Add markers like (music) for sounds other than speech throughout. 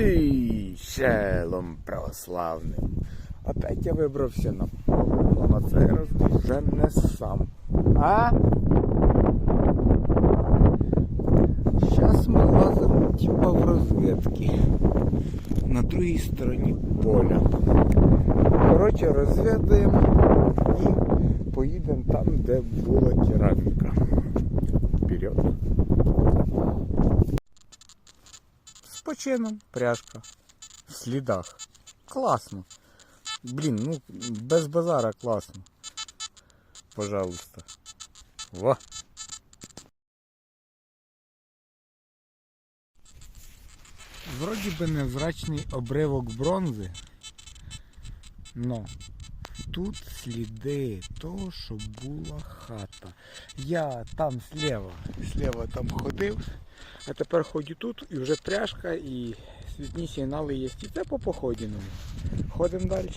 І шелом православним. Опять я вибрався на поле, на цей раз вже не сам. А? Зараз ми лазимо типа в розвідки. На другій стороні поля. Коротше, розвідаємо і поїдемо там, де була кераміка. Вперед. Почином пряжка. В слідах. Класно. Блін, ну без базара класно. Пожалуйста. Во. Вроді би невзрачний обривок бронзи. Но тут сліди того, що була хата. Я там слева, слева там ходив, а тепер ходжу тут і вже пряжка і світні сигнали є. І це по походіному. Ходимо далі.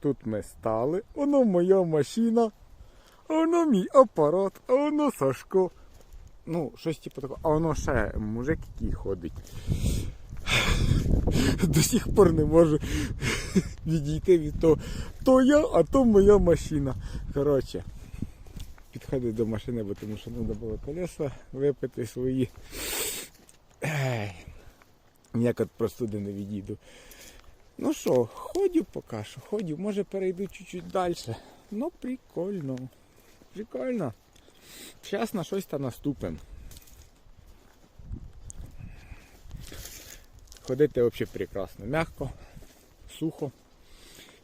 Тут ми стали, воно моя машина, а воно мій апарат, а воно Сашко. Ну, щось типу такого, а воно ще мужик, який ходить. До сих пор не можу відійти від того. То я, а то моя машина. Коротше, підходить до машини, бо тому що треба було колеса випити свої. Ніяк від простуди не відійду. Ну що, ходю поки що, ходю, може перейду чуть-чуть далі. Ну прикольно. Прикольно. Зараз на щось та наступимо. Ходити взагалі прекрасно. Мягко, сухо.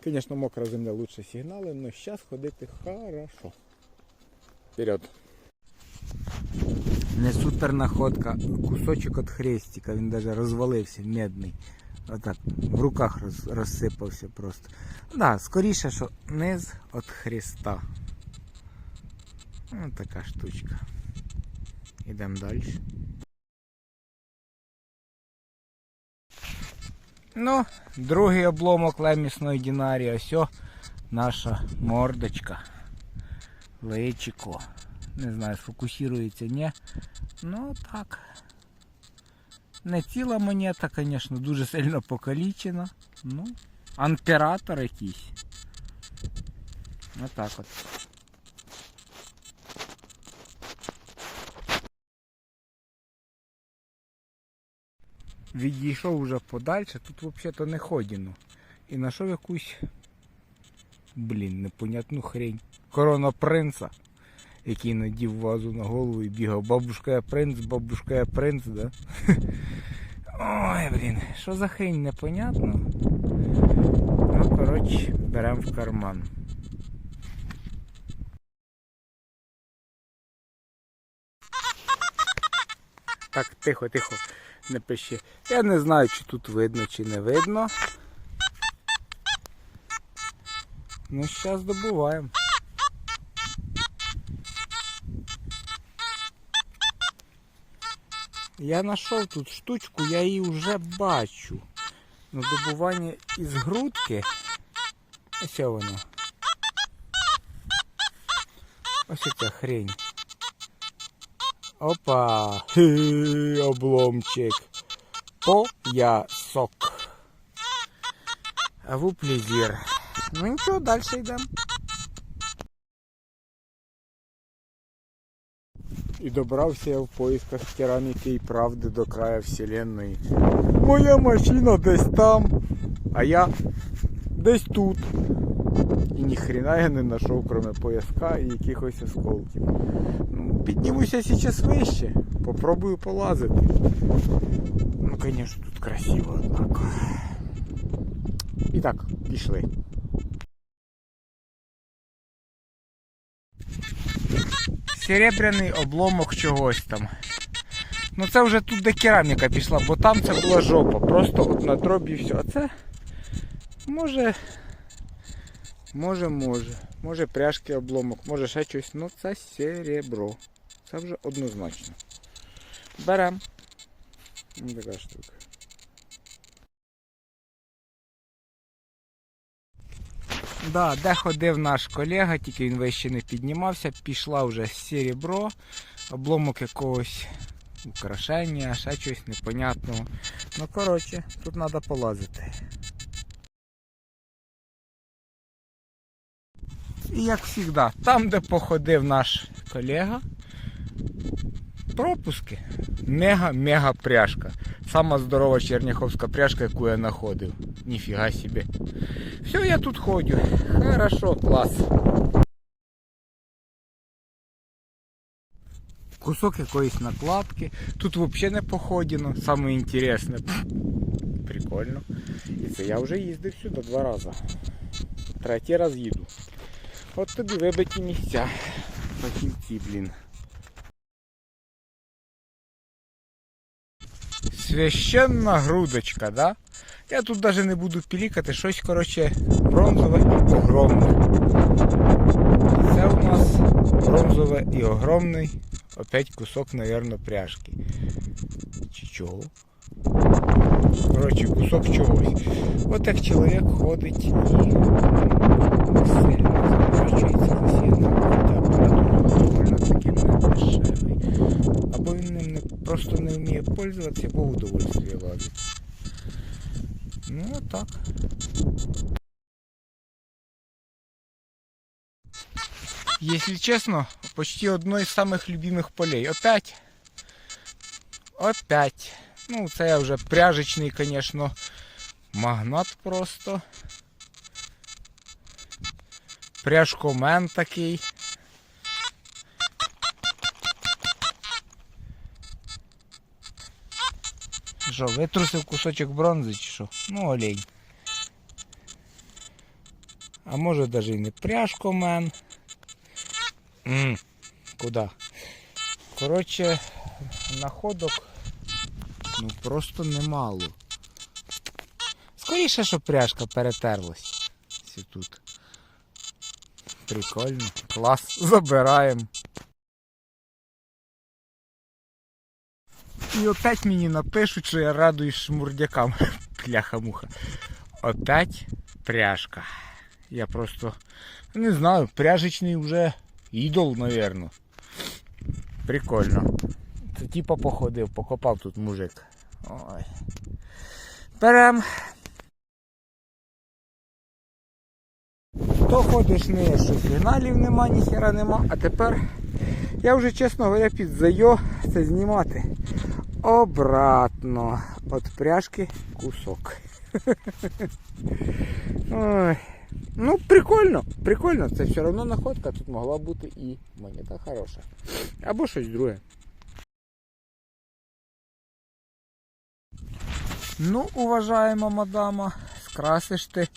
Звісно, мокра земля лучше сигнали, але зараз ходити хорошо. Вперед. Не супер находка, кусочок від хрестика, він навіть розвалився, медний. Отак, в руках роз, розсипався просто. Да, скоріше, що низ від хреста. Ось така штучка. Ідемо далі. Ну, другий обломок лемісної дінарії. Ось наша мордочка. Личико. Не знаю, сфокусується, ні. Ну так. Не ціла монета, звісно, дуже сильно покалічена. Ну, імператор якийсь. Отак от. Відійшов вже подальше, тут взагалі-то не ходіно. І знайшов якусь, блін, непонятну хрень. Корона принца, який надів вазу на голову і бігав. Бабушка я принц, бабушка я принц, да? (laughs) Ой, блін, що за хрень непонятно. Ну, коротше, беремо в карман. Так, тихо, тихо, не пиши. Я не знаю, чи тут видно, чи не видно. Ну, зараз добуваємо. Я знайшов тут штучку, я її вже бачу. Ну, добування із грудки. Ось воно. Ось ця хрень. Опа! Хі, обломчик. Поясок. А вуплізір. Ну нічого, далі йдемо. І добрався я в поисках кераміки і правди до краю вселенної. Моя машина десь там, а я десь тут. І ніхрена я не знайшов, крім пояска і якихось осколків. Ну, піднімуся зараз вище, попробую полазити. Ну, звісно, тут красиво, однако. І так, пішли. Серебряний обломок чогось там. Ну це вже тут де кераміка пішла, бо там це була жопа. Просто от на дробі і все. А це може. Може, може. Може пряжки обломок, може ще щось. Ну це серебро. Це вже однозначно. Берем. Така штука. Да, де ходив наш колега, тільки він вище не піднімався, пішла вже серебро, обломок якогось украшення, ще щось непонятного. Ну коротше, тут треба полазити. І як завжди, там, де походив наш колега, пропуски. Мега-мега пряжка. Сама здорова черняховська пряжка, яку я знаходив. Ніфіга собі. Все, я тут ходю. Хорошо, клас. Кусок якоїсь накладки. Тут взагалі не походено. Саме інтересне. Прикольно. І це я вже їздив сюди два рази. Третій раз їду. От тобі вибиті місця. Фахівці, блін. Священна грудочка, да? Я тут навіть не буду пілікати, щось, коротше, бронзове і огромне. Це у нас бронзове і огромний. Опять кусок, мабуть, пряжки. Чи чого? Коротше, кусок чогось. От як чоловік ходить і сильно заморачується постійно, хоча апарат доволі таки не дешевий. Або він ним не, просто пользуватися, бо удовольствие лазить. Ну, так. Если честно, почти одно из самых любимых полей. Опять. Опять. Ну, це я вже пряжечний, конечно, магнат просто. Пряжкомен такий. Що, витрусив кусочок бронзи чи що? Ну, олень. А може навіть і не пряжкомен. М, Куда? Коротше, находок ну просто немало. Скоріше, що пряжка перетерлась. Тут. Прикольно. Клас. Забираємо. І опять мені напишуть, що я радуюсь шмурдякам. (laughs) Пляха-муха. Опять пряжка. Я просто не знаю, пряжечний вже ідол, напевно. Прикольно. Це типа походив, покопав тут мужик. Ой. Берем. То ходиш не що сигналів нема, ніхера нема, а тепер я вже, чесно говоря, під зайо це знімати. Обратно. От пряжки кусок. (laughs) Ну, прикольно, прикольно. Це все одно находка, тут могла бути і монета хороша. Або щось друге. Ну, уважаема мадама, скрасиш ти,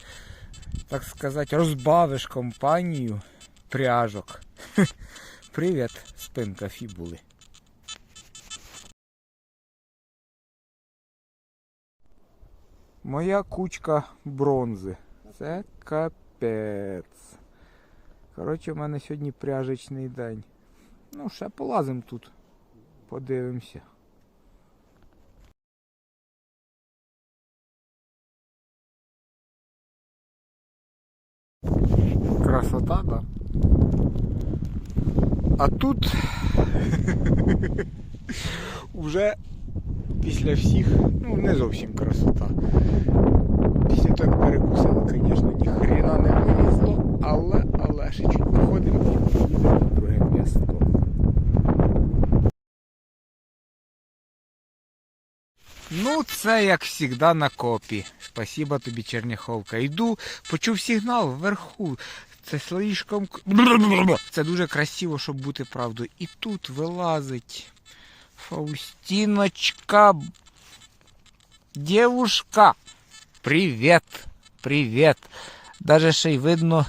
так сказати, розбавиш компанію пряжок. (laughs) Привіт, спинка фібули. Моя кучка бронзи. Це капець. Коротше, в мене сьогодні пряжечний день. Ну, ще полазим тут. Подивимося. Красота, да? А тут (laughs) вже після всіх, ну не зовсім красота. Після як перекусили, звісно, ні хрена не вилізло, але, але ще чуть походимо і поїдемо на друге місто. Ну, це як завжди на копі. Спасибо тобі, Черняховка. Йду, почув сигнал вверху. Це слишком. Це дуже красиво, щоб бути правдою. І тут вилазить Фаустиночка. Девушка. Привет. Привет. Даже ще й видно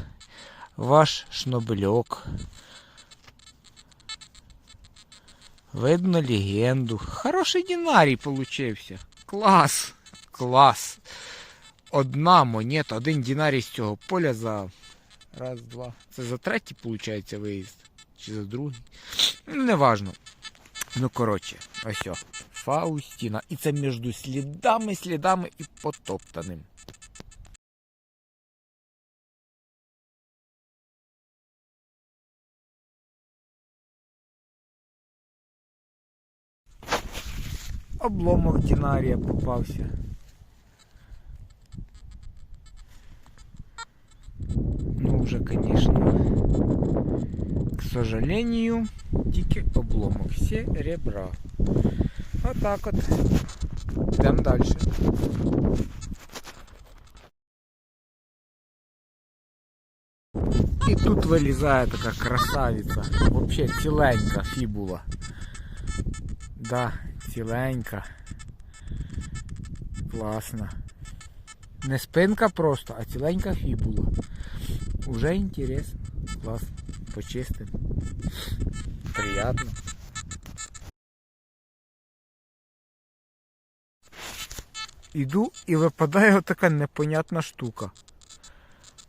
ваш шнобельок. Видно легенду. Хороший динарій получився. Клас. Клас. Одна монета, один динарій з цього поля за. Раз, два. Це за третій, виходить, виїзд. Чи за другий. Неважно. Ну, коротше, ось. о. Фаустіна. І це між слідами, слідами і потоптаним. обломок динарія попався. Ну, уже, конечно, к сожалению, тільки обломок. Всі ребра. Отак от. Йдемо далі. І тут вилізає така красавиця. Вообще ціленька фібула. Да, ціленька. Класно. Не спинка просто, а ціленька фібула. Уже інтересно. Клас. Почистим. Приятно. Іду і випадає отака непонятна штука.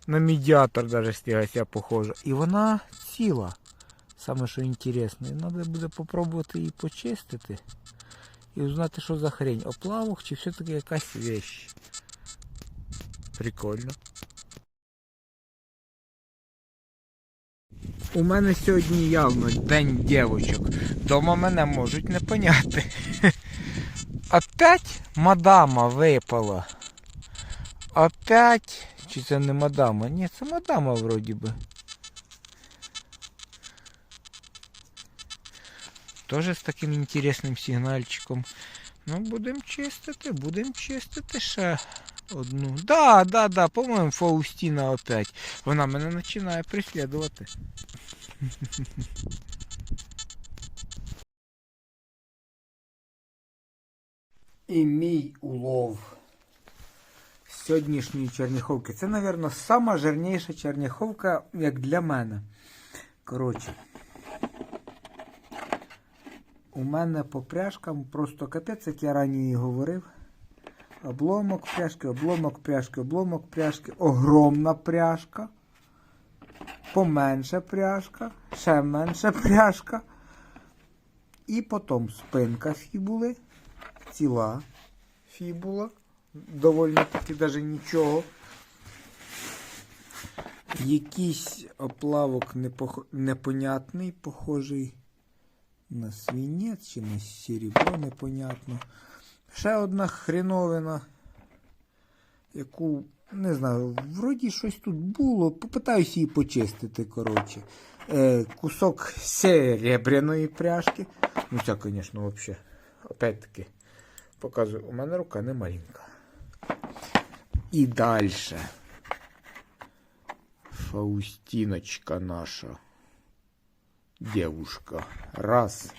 На медіатор даже стігася похожа. І вона ціла. Саме що інтересне. І треба буде попробувати її почистити. І узнати, що за хрень. Оплавок чи все-таки якась вещь. Прикольно. У мене сьогодні явно день дівочок. Дома мене можуть не поняти. (laughs) Опять мадама випала. Опять. Чи це не мадама? Ні, це мадама вроді би. Тоже з таким інтересним сигнальчиком. Ну, будемо чистити, будемо чистити ще одну. Да, да, да, по-моєму, Фаустіна опять. Вона мене починає преслідувати. І мій улов сьогоднішньої черняховки. Це, мабуть, сама жирніша черняховка, як для мене. Коротше. У мене по пряжкам просто капець, як я раніше говорив. Обломок пряжки, обломок пряжки, обломок пряжки, огромна пряжка. Поменша пряжка, ще менша пряжка. І потім спинка фібули, ціла фібула. Доволі таки даже нічого. Якийсь оплавок непох... непонятний, похожий на свинець чи на серебро, непонятно. Ще одна хреновина, яку, не знаю, вроді щось тут було. Попитаюсь її почистити, коротше. Е, кусок серебряної пряжки. Ну, це, звісно, взагалі. Опять-таки, показую, у мене рука не маленька. І далі. Фаустиночка наша. Девушка. Раз.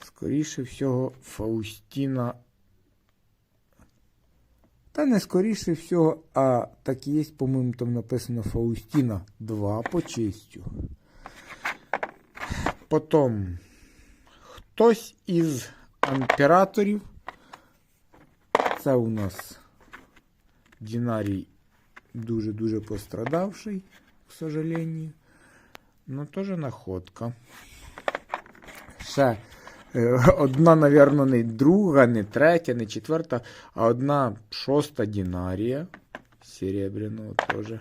Скоріше всього, Фаустіна. Та не скоріше всього, а так і є, по-моєму, там написано Фаустіна 2 почистю. Потім хтось із імператорів. Це у нас Динарій дуже-дуже пострадавший, к сожалению. Ну, теж находка. Ще е, (laughs) одна, напевно, не друга, не третя, не четверта, а одна шоста динарія. Серебряного теж.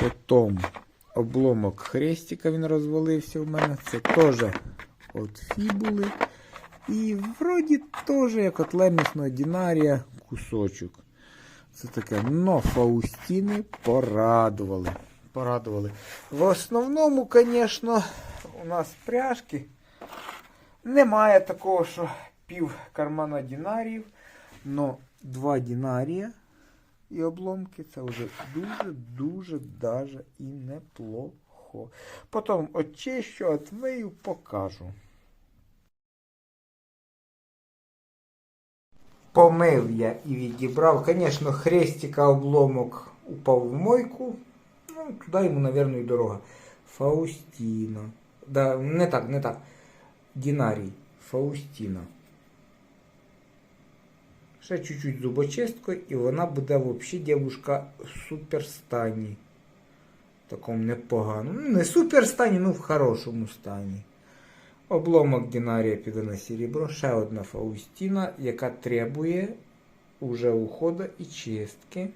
Потім обломок хрестика він розвалився в мене. Це теж от фібули. І вроді теж, як от лемісного динарія, кусочок. Це таке, но Фаустіни порадували. Порадували. В основному, звісно, у нас пряжки. Немає такого, що пів кармана динарів, но два динарія і обломки це вже дуже-дуже даже і неплохо. Потім очищу, отмию, покажу. Помив я і відібрав. Звісно, хрестика обломок упав в мойку. Ну, туди йому, мабуть, і дорога. Фаустіна. Да, не так, не так. Дінарій. Фаустіна. Ще чуть-чуть зубочисткою, і вона буде взагалі дівушка в суперстані. В такому непоганому. Ну, не суперстані, ну в хорошому стані. Обломок Динарія піде на серебро. Ще одна Фаустіна, яка требує уже уходу і чистки.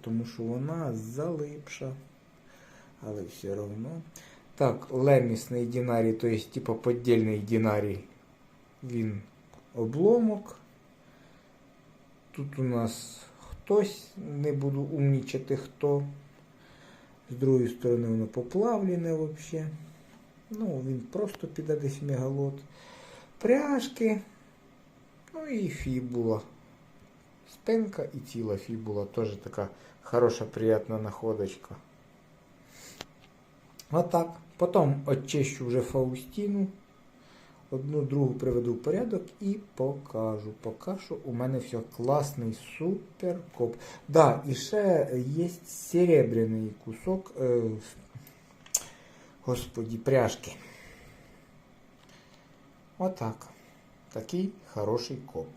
Тому що вона залипша. Але все одно. Так, лемісний динарій, то есть типа поддельний динарій він обломок. Тут у нас хтось, не буду умнічати хто. З другої сторони воно поплавлене взагалі. Ну, він просто піде десь мегалот. Пряжки. Ну і фібула. Спинка і тіло фібула. Теж така хороша, приятна находочка. Отак. Потім очищу вже Фаустіну. Одну другу приведу в порядок і покажу. Поки що у мене все класний супер коп. Да, і ще є серебряний кусок. Е, господі, пряжки. Отак. Такий хороший коп.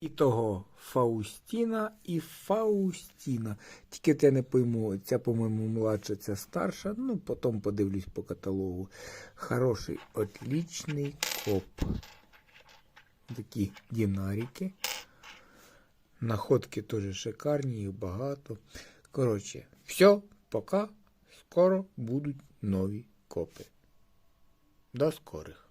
І того Фаустіна і Фаустіна. Тільки от я не пойму, ця, по-моєму, младша, ця старша. Ну, потім подивлюсь по каталогу. Хороший, отличний коп. Такі динарики. Находки теж шикарні, їх багато. Коротше, все, пока. Скоро будуть нові копи. До скорих.